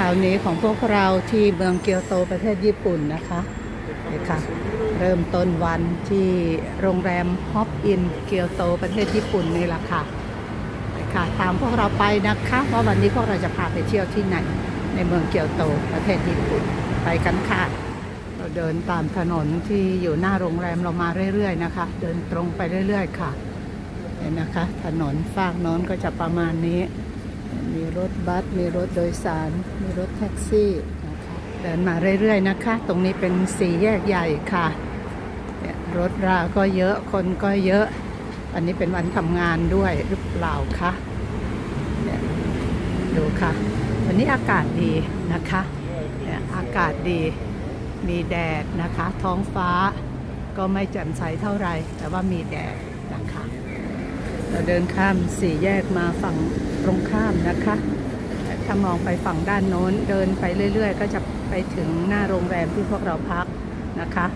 ช้านี้ของพวกเราที่เมืองเกียวโตประเทศญี่ปุ่นนะคะนี่ค่ะ เริ่มต้นวันที่โรงแรมฮอปอินเกียวโตประเทศญี่ปุ่นนี่แหละค่ะนี่ค่ะ ตามพวกเราไปนะคะว่าวันนี้พวกเราจะพาไปเที่ยวที่ไหน ในเมืองเกียวโตประเทศญี่ปุ่นไปกันค่ะ เราเดินตามถนนที่อยู่หน้าโรงแรมเรามาเรื่อยๆนะคะ เดินตรงไปเรื่อย ๆ ค่ะเห็นนะคะ ถนนฝากน้นก็จะประมาณนี้ มีรถบัส มีรถโดยสาร มีรถแท็กซี่นะคะเดินมาเรื่อยๆนะคะ ตรงนี้เป็นสี่แยกใหญ่ค่ะ รถราก็เยอะ คนก็เยอะ อันนี้เป็นวันทำงานด้วยหรือเปล่าคะเนี่ยดูค่ะ วันนี้อากาศดีนะคะเนี่ยอากาศดี มีแดดนะคะ ท้องฟ้าก็ไม่แจ่มใสเท่าไหร่ แต่ว่ามีแดดนะคะ เราเดินข้ามสี่แยกมาฝั่ง รงข้ามนะคะ ถ้ามองไปฝั่งด้านโน้นเดินไปเรื่อย ๆ ก็จะไปถึงหน้าโรงแรมที่พวกเราพักนะคะ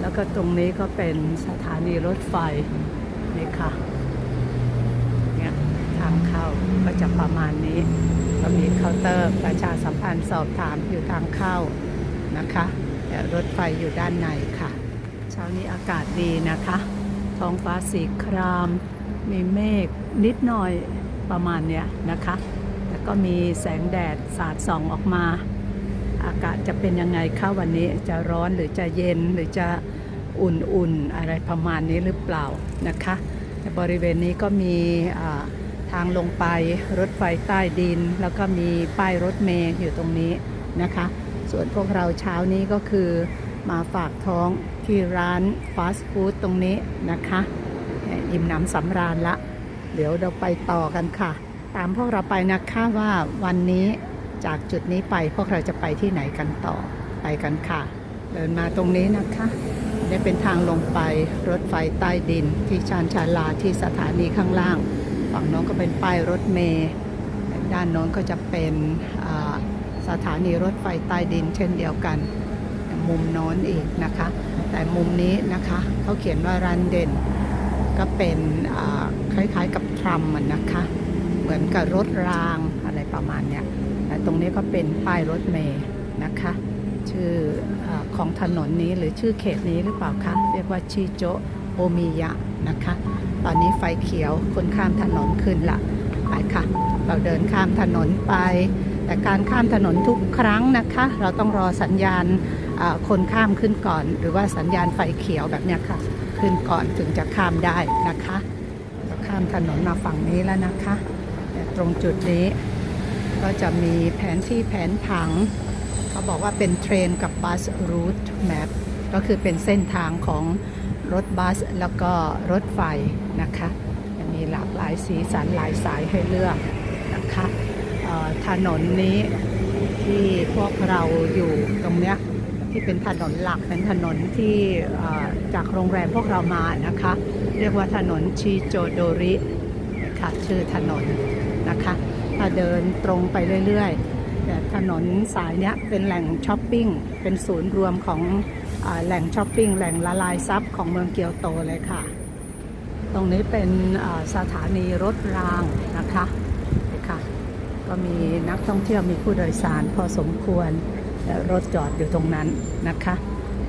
แล้วก็ตรงนี้ก็เป็นสถานีรถไฟนี่ค่ะเนี่ยทางเข้าก็จะประมาณนี้ก็มีเคาน์เตอร์ประชาสัมพันธ์สอบถามอยู่ทางเข้านะคะแต่รถไฟอยู่ด้านในค่ะ เช้านี้อากาศดีนะคะ ท้องฟ้าสีคราม มีเมฆนิดหน่อย ประมาณเนี้ยนะคะ แล้วก็มีแสงแดดสาดส่องออกมา อากาศจะเป็นยังไงคะวันนี้จะร้อนหรือจะเย็นหรือจะอุ่นๆอะไรประมาณนี้หรือเปล่านะคะบริเวณนี้ก็มีทางลงไปรถไฟใต้ดิน แล้วก็มีป้ายรถเมย์อยู่ตรงนี้นะคะ ส่วนพวกเราเช้านี้ก็คือมาฝากท้องที่ร้านฟาสต์ฟู้ดตรงนี้นะคะ อิ่มหนำสำราญละ เดี๋ยวเราไปต่อกันค่ะ ตามพวกเราไปนะคะว่าวันนี้จากจุดนี้ไปพวกเราจะไปที่ไหนกันต่อไปกันค่ะ เดินมาตรงนี้นะคะนี่เป็นทางลงไปรถไฟใต้ดิน ที่ชานชาลาที่สถานีข้างล่าง ฝั่งน้นก็เป็นป้ายรถเมย์ด้านโน้นก็จะเป็นสถานีรถไฟใต้ดิน เช่นเดียวกัน มุมโน้นอีกนะคะ แต่มุมนี้นะคะเขาเขียนว่ารันเด่นก็เป็นา ล้ายๆกับทรัมมันนะคะ เหมือนกับรถรางอะไรประมาณเนี้ยแต่ตรงนี้ก็เป็นป้ายรถเมย์นะคะ ชื่ออของถนนนี้หรือชื่อเขตนี้หรือเปล่าคะ เรียกว่าชิโจโอมิยะนะคะ ตอนนี้ไฟเขียวคนข้ามถนนขึ้นละไปค่ะ เราเดินข้ามถนนไป แต่การข้ามถนนทุกครั้งนะคะ เราต้องรอสัญญาณคนข้ามขึ้นก่อน หรือว่าสัญญาณไฟเขียวแบบนี้ค่ะ ขึ้นก่อนถึงจะข้ามได้นะคะาข้ามถนนมาฝั่งนี้แล้วนะคะแต่ตรงจุดนี้ก็จะมีแผนที่แผนผัง เขาบอกว่าเป็นเทรนกับบัสรูทแมปก็คือเป็นเส้นทางของรถบัสแล้วก็รถไฟนะคะมีหลากหลายสีสันหลายสายให้เลือกนะคะถนนนี้ที่พวกเราอยู่ตรงเนี้ย ที่เป็นถนนหลักเป็นถนนที่จากโรงแรมพวกเรามานะคะ เรียกว่าถนนชิโจโดรินะคะชื่อถนนนะคะถ้าเดินตรงไปเรื่อยๆแต่ถนนสายนี้เป็นแหล่งช้อปปิ้งเป็นศูนย์รวมของอแหล่งช้อปปิ้งแหล่งละลายซับของเมืองเกียวโตเลยค่ะ ตรงนี้เป็นสถานีรถรางนะคะค่ะก็มีนักท่องเที่ยวมีผู้โดยสารพอสมควร และรถจอดอยู่ตรงนั้นนะคะ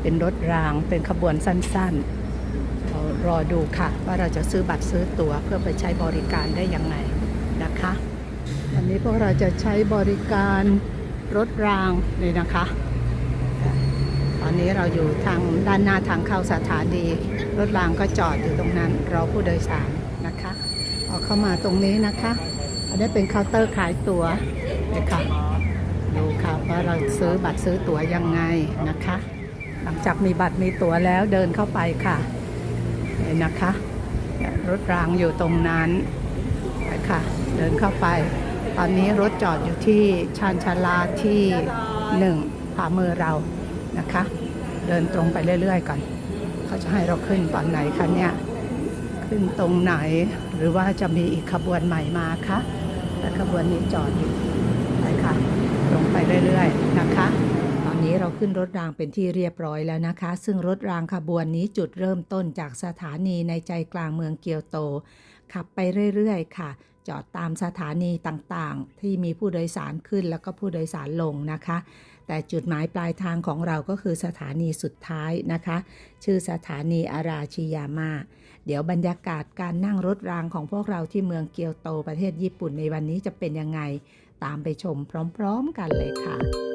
เป็นรถรางเป็นขบวนสั้นๆเรารอดูค่ะ ว่าเราจะซื้อบัตรซื้อตั๋วเพื่อไปใช้บริการได้ยังไงนะคะวันนี้พวกเราจะใช้บริการรถรางเลยนะคะ ตอนนี้เราอยู่ทางด้านหน้าทางเข้าสถานี รถรางก็จอดอยู่ตรงนั้นรอผู้โดยสารนะคะออกเข้ามาตรงนี้นะคะ อันนี้เป็นเคาน์เตอร์ขายตั๋วเลยค่ะ ดูค่ะว่าเราซื้อบัตรซื้อตั๋วยังไงนะคะ หลังจากมีบัตรมีตั๋วแล้วเดินเข้าไปค่ะเห็นนะคะ รถรางอยู่ตรงนั้นไปค่ะเดินเข้าไป ตอนนี้รถจอดอยู่ที่ชานชาลาที่หนึ่งขวามือเรานะคะ เดินตรงไปเรื่อย ๆ ก่อน เขาจะให้เราขึ้นตอนไหนคะเนี่ยขึ้นตรงไหนหรือว่าจะมีอีกขบวนใหม่มาคะและขบวนนี้จอดอยู่ไปค่ะตรงไป เรื่อยๆนะคะ ตอนนี้เราขึ้นรถรางเป็นที่เรียบร้อยแล้วนะคะ ซึ่งรถรางขบวนนี้จุดเริ่มต้นจากสถานีในใจกลางเมืองเกียวโต ขับไปเรื่อยๆ ค่ะ จอดตามสถานีต่างๆ ที่มีผู้โดยสารขึ้นแล้วก็ผู้โดยสารลงนะคะ แต่จุดหมายปลายทางของเราก็คือสถานีสุดท้ายนะคะ ชื่อสถานีอาราชิยาม่าเดี๋ยวบรรยากาศการนั่งรถรางของพวกเราที่เมืองเกียวโตประเทศญี่ปุ่นในวันนี้จะเป็นยังไง ตามไปชมพร้อม ๆ กันเลยค่ะ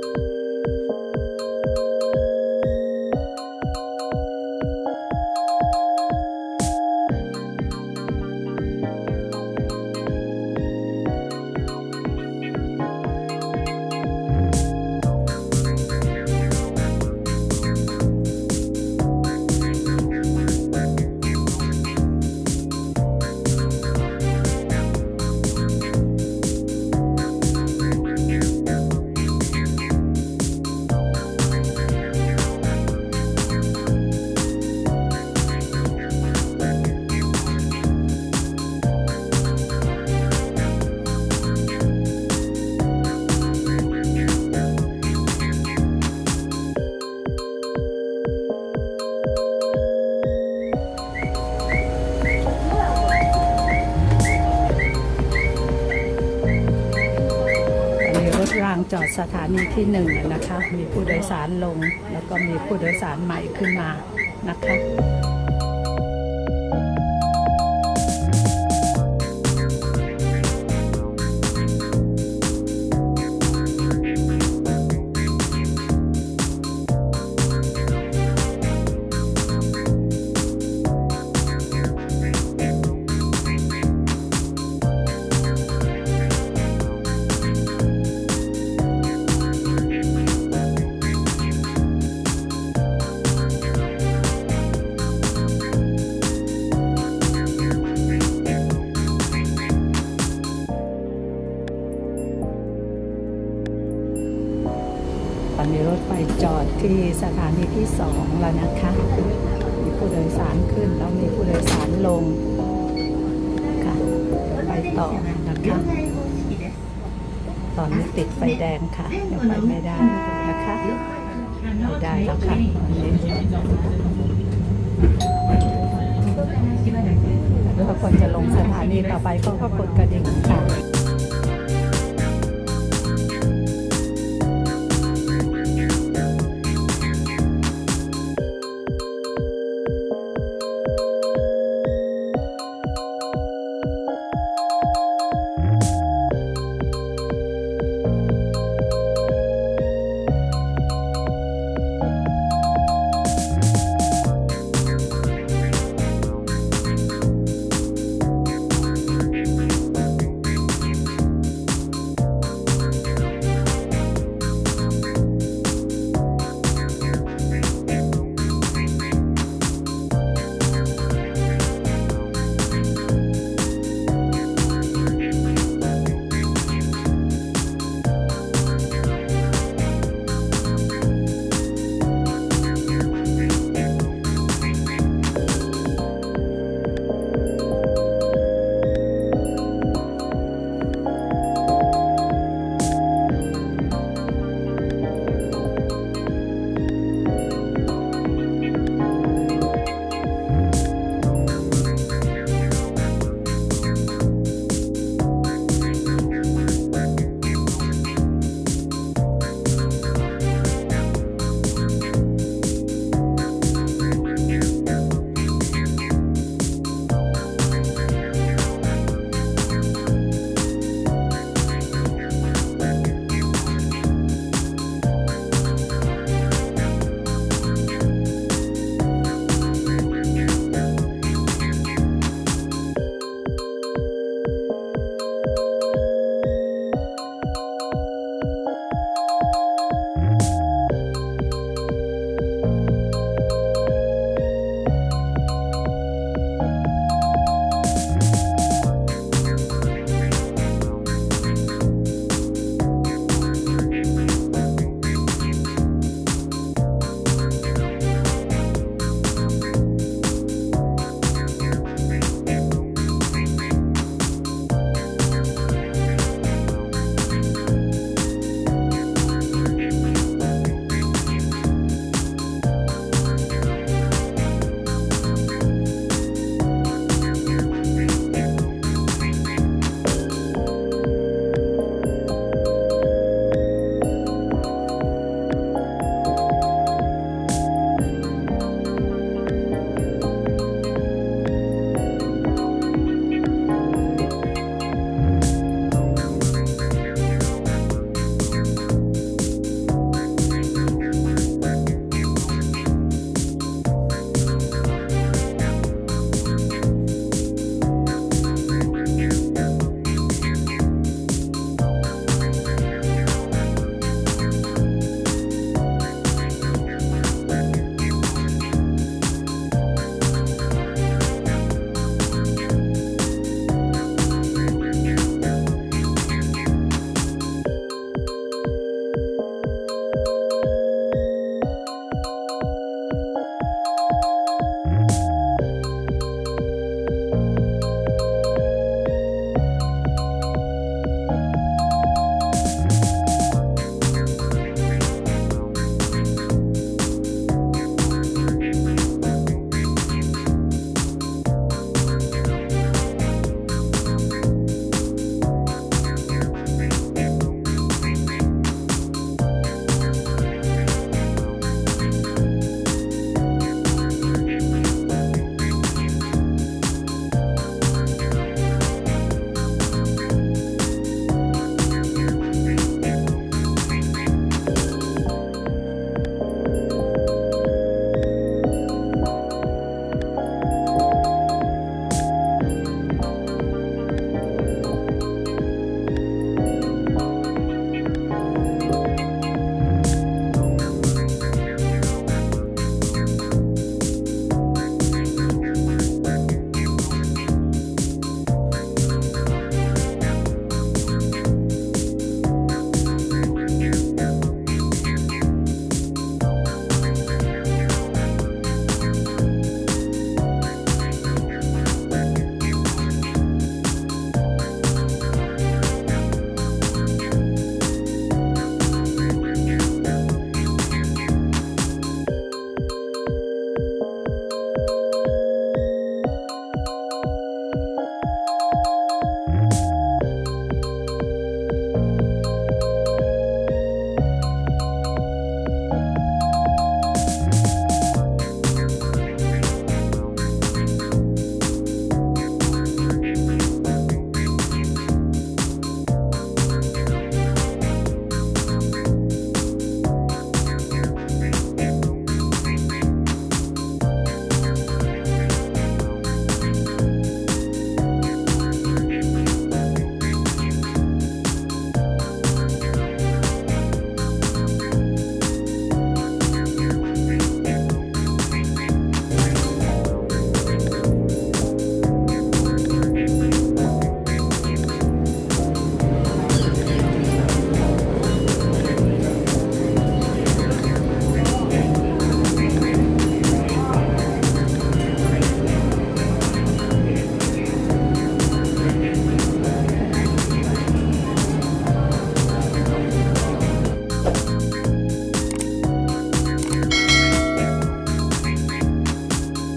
สถานีที่หนึ่งนะคะ มีผู้โดยสารลง แล้วก็มีผู้โดยสารใหม่ขึ้นมานะคะ สถานีที่สองแล้วนะคะ มีผู้โดยสารขึ้นแล้วมีผู้โดยสารลงค่ะไปต่อนะคะ ตอนนี้ติดไฟแดงค่ะยังไปไม่ได้นะคะไม่ได้แล้วค่ะตอนนี้ถ้าคนจะลงสถานีต่อไปก็ก็กดกระดิ่งค่ะ